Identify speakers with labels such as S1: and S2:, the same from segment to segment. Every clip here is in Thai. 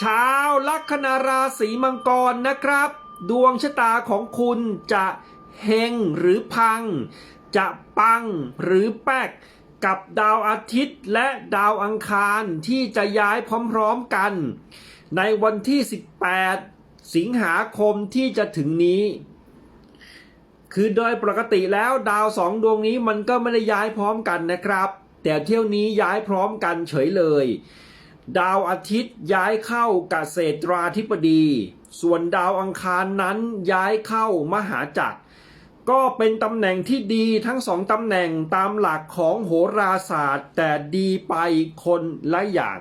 S1: ชาวลัคนาราศีมังกรนะครับ ดวงชะตาของคุณจะเฮงหรือพัง จะปังหรือแป๊กกับดาวอาทิตย์และดาวอังคารที่จะย้ายพร้อมๆกัน ในวันที่ 18 สิงหาคมที่จะถึงนี้ คือโดยปกติแล้วดาวสองดวงนี้มันก็ไม่ได้ย้ายพร้อมกันนะครับ แต่เที่ยวนี้ย้ายพร้อมกันเฉยเลย ดาวอาทิตย์ย้ายเข้าเกษตราธิบดี ส่วนดาวอังคารนั้นย้ายเข้ามหาจักร ก็เป็นตำแหน่งที่ดีทั้งสองตำแหน่งตามหลักของโหราศาสตร์ แต่ดีไปคนละอย่าง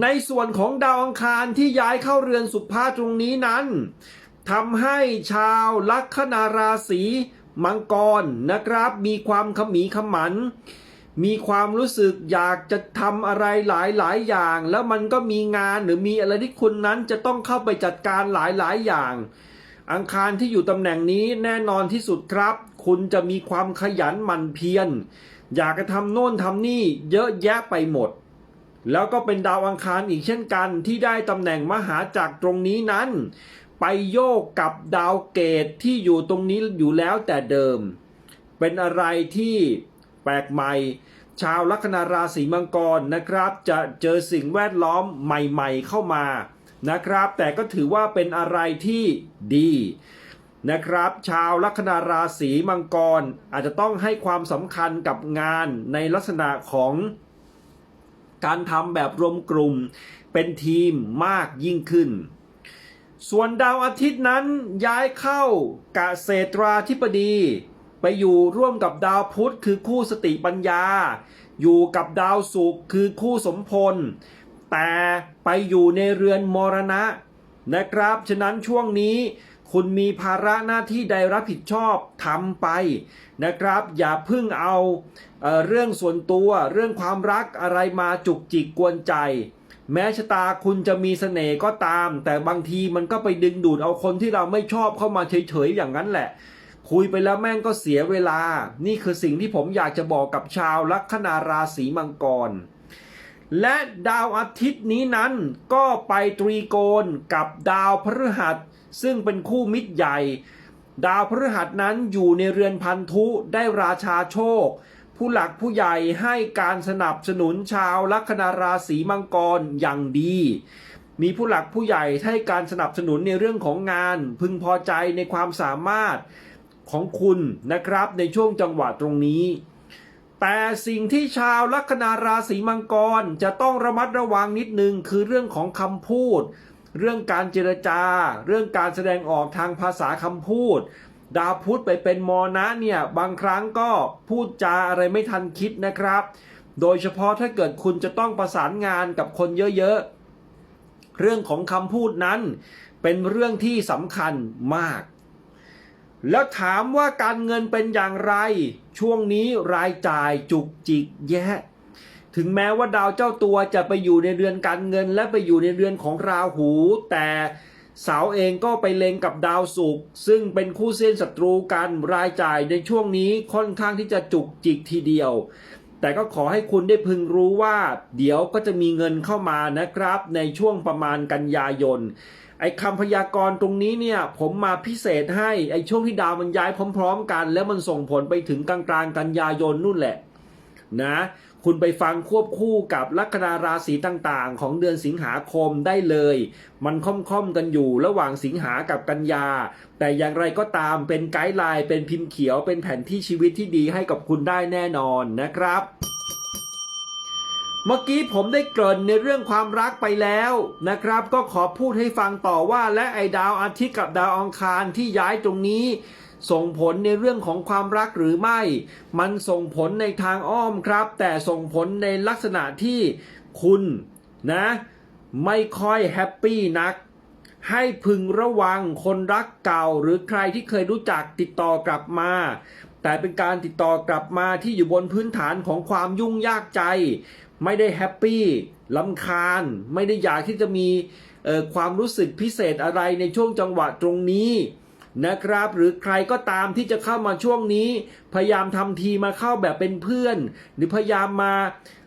S1: ในส่วนของดาวอังคารที่ย้ายเข้าเรือนสุภาตรงนี้นั้นทำให้ชาวลัคนาราศีมังกรนะครับ มีความขมีขมันม มีความรู้สึกอยากจะทำอะไรหลายหลายอย่าง แล้วมันก็มีงานหรือมีอะไรที่คุณนั้นจะต้องเข้าไปจัดการหลายหลายอย่าง อังคารที่อยู่ตำแหน่งนี้แน่นอนที่สุดครับ คุณจะมีความขยันหมั่นเพียรอยากจะทำโน่นทำนี่เยอะแยะไปหมด แล้วก็เป็นดาวอังคารอีกเช่นกันที่ได้ตำแหน่งมหาจักรตรงนี้นั้น ไปโยกกับดาวเกตที่อยู่ตรงนี้อยู่แล้วแต่เดิม เป็นอะไรที่ ปลกใหม่ ชาวลัคนาราศีมังกรนะครับ จะเจอสิ่งแวดล้อมใหม่ๆเข้ามานะครับ แต่ก็ถือว่าเป็นอะไรที่ดีนะครับ ชาวลัคนาราศีมังกร อาจจะต้องให้ความสำคัญกับงานในลักษณะของการทำแบบรวมกลุ่มเป็นทีมมากยิ่งขึ้น ส่วนดาวอาทิตย์นั้นย้ายเข้ากะเษตราธิบดี ไปอยู่ร่วมกับดาวพุธคือคู่สติปัญญา อยู่กับดาวศุกร์คือคู่สมพล แต่ไปอยู่ในเรือนมรณะนะครับ ฉะนั้นช่วงนี้คุณมีภาระหน้าที่ใดรับผิดชอบทำไปนะครับ อย่าเพึ่งเอาเอเรื่องส่วนตัวเรื่องความรักอะไรมาจุกจิกกวนใจ แม้ชะตาคุณจะมีเสน่ห์ก็ตาม แต่บางทีมันก็ไปดึงดูดเอาคนที่เราไม่ชอบเข้ามาเฉยๆอย่างนั้นแหละ คุยไปแล้วแม่งก็เสียเวลา นี่คือสิ่งที่ผมอยากจะบอกกับชาวลัคนาราศีมังกร และดาวอาทิตย์นี้นั้นก็ไปตรีโกณกับดาวพฤหัส ซึ่งเป็นคู่มิตรใหญ่ ดาวพฤหัสนั้นอยู่ในเรือนพันธุได้ราชาโชค ผู้หลักผู้ใหญ่ให้การสนับสนุนชาวลัคนาราศีมังกรอย่างดีมีผู้หลักผู้ใหญ่ให้การสนับสนุนในเรื่องของงาน พึงพอใจในความสามารถ ของคุณนะครับในช่วงจังหวะตรงนี้ แต่สิ่งที่ชาวลัคนาราศีมังกรจะต้องระมัดระวังนิดนึงคือเรื่องของคำพูด เรื่องการเจรจา เรื่องการแสดงออกทางภาษาคำพูด ดาวพุธไปเป็นมอนะเนี่ยบางครั้งก็พูดจาอะไรไม่ทันคิดนะครับ โดยเฉพาะถ้าเกิดคุณจะต้องประสานงานกับคนเยอะๆเรื่องของคำพูดนั้น เป็นเรื่องที่สำคัญมาก แล้วถามว่าการเงินเป็นอย่างไร ช่วงนี้รายจ่ายจุกจิกแยะ ถึงแม้ว่าดาวเจ้าตัวจะไปอยู่ในเรือนการเงินและไปอยู่ในเรือนของราหู แต่เสาเองก็ไปเล็งกับดาวศุกร์ซึ่งเป็นคู่เส้นศัตรูกันรายจ่ายในช่วงนี้ค่อนข้างที่จะจุกจิกทีเดียว แต่ก็ขอให้คุณได้พึงรู้ว่า เดี๋ยวก็จะมีเงินเข้ามานะครับ ในช่วงประมาณกันยายนไอ้คำพยากรณ์ตรงนี้เนี่ย ผมมาพิเศษให้ไอ้ช่วงที่ดาวมันย้ายพร้อม ๆ กัน แล้วมันส่งผลไปถึงกลางๆกันยายนนู่นแหละ นะคุณไปฟังควบคู่กับลัคนาราศีต่างๆ ของเดือนสิงหาคมได้เลย มันค่อมๆกันอยู่ระหว่างสิงหากับกันยา แต่อย่างไรก็ตามเป็นไกด์ไลน์เป็นพิมพ์เขียวเป็นแผนที่ชีวิตที่ดีให้กับคุณได้แน่นอนนะครับเมื่อกี้ผมได้เกริ่นในเรื่องความรักไปแล้วนะครับ ก็ขอพูดให้ฟังต่อว่าและไอ้ดาวอาทิตย์กับดาวอังคารที่ย้ายตรงนี้ ส่งผลในเรื่องของความรักหรือไม่ มันส่งผลในทางอ้อมครับ แต่ส่งผลในลักษณะที่คุณนะไม่ค่อยแฮปปี้นัก ให้พึงระวังคนรักเก่าหรือใครที่เคยรู้จักติดต่อกลับมา แต่เป็นการติดต่อกลับมาที่อยู่บนพื้นฐานของความยุ่งยากใจ ไม่ได้แฮปปี้ลำคาญ ไม่ได้อยากที่จะมีความรู้สึกพิเศษอะไรในช่วงจังหวะตรงนี้ นะครับ หรือใครก็ตามที่จะเข้ามาช่วงนี้ พยายามทำทีมาเข้าแบบเป็นเพื่อน หรือพยายามมา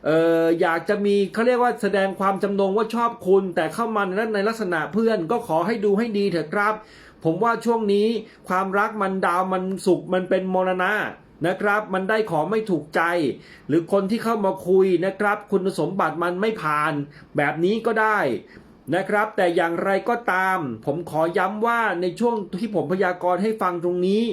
S1: เอออยากจะมีเขาเรียกว่าแสดงความจำนงว่าชอบคุณ แต่เข้ามาในในลักษณะเพื่อนก็ขอให้ดูให้ดีเถอะครับ ผมว่าช่วงนี้ความรักมันดาวมันสุขมันเป็นมรณะนะครับมันได้ของไม่ถูกใจ หรือคนที่เข้ามาคุยนะครับ คุณสมบัติมันไม่ผ่าน แบบนี้ก็ได้ นะครับ แต่อย่างไรก็ตาม ผมขอย้ำว่าในช่วงที่ผมพยากรณ์ให้ฟังตรงนี้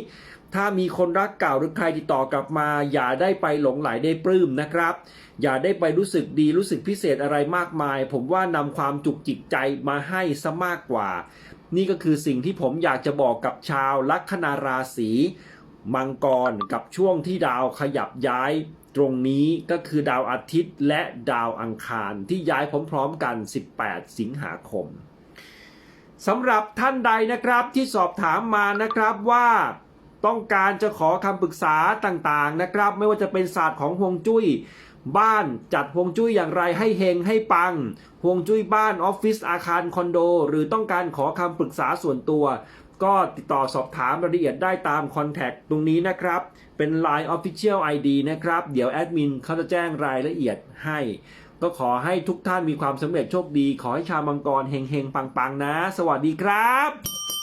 S1: ถ้ามีคนรักเก่าหรือใครติดต่อกลับมา อย่าได้ไปหลงไหลได้ปลื้มนะครับ อย่าได้ไปรู้สึกดีรู้สึกพิเศษอะไรมากมาย ผมว่านำความจุกจิกใจมาให้ซะมากกว่า นี่ก็คือสิ่งที่ผมอยากจะบอกกับชาวลัคนาราศี มังกรกับช่วงที่ดาวขยับย้ายตรงนี้ก็คือดาวอาทิตย์และดาวอังคารที่ย้ายพร้อมๆกัน 18 สิงหาคมสำหรับท่านใดนะครับที่สอบถามมานะครับว่าต้องการจะขอคำปรึกษาต่างๆนะครับ ไม่ว่าจะเป็นศาสตร์ของฮวงจุ้ย บ้านจัดฮวงจุ้ยอย่างไรให้เฮงให้ปังฮวงจุ้ยบ้านออฟฟิศอาคารคอนโด หรือต้องการขอคำปรึกษาส่วนตัว ก็ติดต่อสอบถามรายละเอียดได้ตามคอนแทคตรงนี้นะครับ เป็น Line Official ID นะครับ เดี๋ยวแอดมินเขาจะแจ้งรายละเอียดให้ ก็ขอให้ทุกท่านมีความสำเร็จโชคดี ขอให้ชาวมังกรเฮงๆ ปังๆ นะ สวัสดีครับ